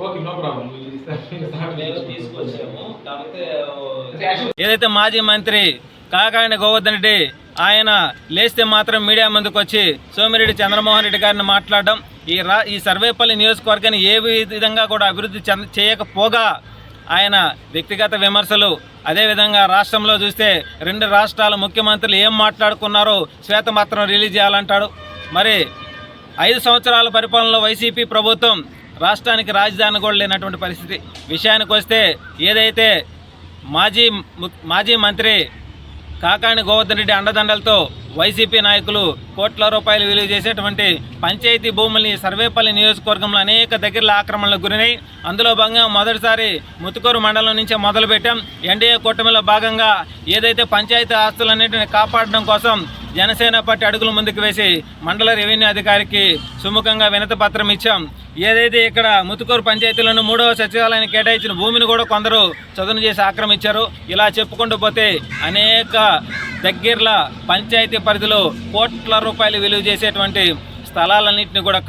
Okay no problem. తీసుకొచ్చాము. ఏదైతే మాజీ మంత్రి కాకాని గోవర్ధన్ రెడ్డి ఆయన లేస్తే మాత్రం మీడియా ముందుకు వచ్చి సోమిరెడ్డి చంద్రమోహన్ రెడ్డి గారిని మాట్లాడడం ఈ రా ఈ సర్వేపల్లి నియోజకవర్గాన్ని ఏ విధంగా కూడా అభివృద్ధి చెంద చేయకపోగా ఆయన వ్యక్తిగత విమర్శలు. అదేవిధంగా రాష్ట్రంలో చూస్తే రెండు రాష్ట్రాల ముఖ్యమంత్రులు ఏం మాట్లాడుకున్నారో శ్వేతపత్రం రిలీజ్ చేయాలంటాడు. మరి ఐదు సంవత్సరాల పరిపాలనలో వైసీపీ ప్రభుత్వం రాష్ట్రానికి రాజధాని కూడా లేనటువంటి పరిస్థితి. విషయానికి వస్తే ఏదైతే మాజీ మాజీ మంత్రి కాకాని గోవర్ధన్ రెడ్డి అండదండలతో వైసీపీ నాయకులు కోట్ల రూపాయలు విలువ చేసేటువంటి పంచాయతీ భూముల్ని సర్వేపల్లి నియోజకవర్గంలో అనేక దగ్గరల ఆక్రమణలకు గురినాయి. అందులో భాగంగా మొదటిసారి ముతుకూరు మండలం నుంచే మొదలుపెట్టాం. ఎన్డీఏ కూటమిలో భాగంగా ఏదైతే పంచాయతీ ఆస్తులన్నింటిని కాపాడడం కోసం జనసేన పార్టీ అడుగులు ముందుకు వేసి మండల రెవెన్యూ అధికారికి సుముఖంగా వినతి పత్రం ఇచ్చాం. ఏదైతే ఇక్కడ ముతుకూరు పంచాయతీలను మూడవ సచివాలయానికి కేటాయించిన భూమిని కూడా కొందరు చదును చేసి ఆక్రమించారు. ఇలా చెప్పుకుంటూ పోతే అనేక దగ్గర్ల పంచాయతీ పరిధిలో కోట్ల రూపాయలు విలువ చేసేటువంటి స్థలాలన్నింటినీ కూడా